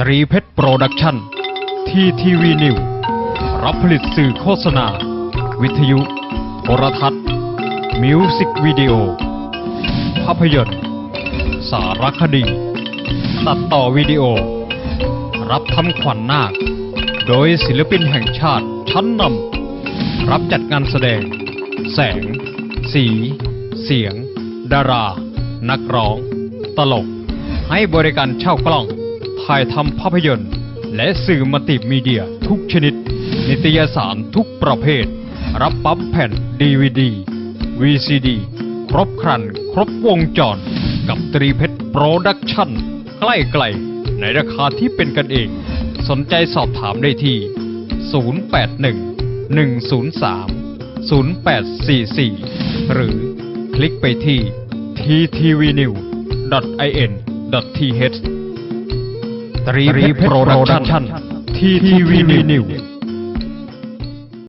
ตรีเพชรโปรดักชั่นทีทีวีนิวรับผลิตสื่อโฆษณา วิทยุ โทรทัศน์ มิวสิกวิดีโอ ภาพยนตร์ สารคดี ตัดต่อวิดีโอ รับทำขวัญนาค โดยศิลปินแห่งชาติชั้นนำรับจัดงานแสดง แสง สี เสียง ดารา นักร้อง ตลก ให้บริการเช่ากล้อง ถ่ายทำภาพยนตร์ และสื่อมัลติมีเดียทุกชนิด นิตยสารทุกประเภท รับปั๊มแผ่นดีวดี VCD ครบครัน ครบวงจร กับตรีเพชรโปรดักชั่น ใกล้ไกล ในราคาที่เป็นกันเอง สนใจสอบถามได้ที่ 081 103 0844 หรือคลิกไปที่ ttvnew.in.th ตรีเพชรโปรดักชั่นทีทีวีนิว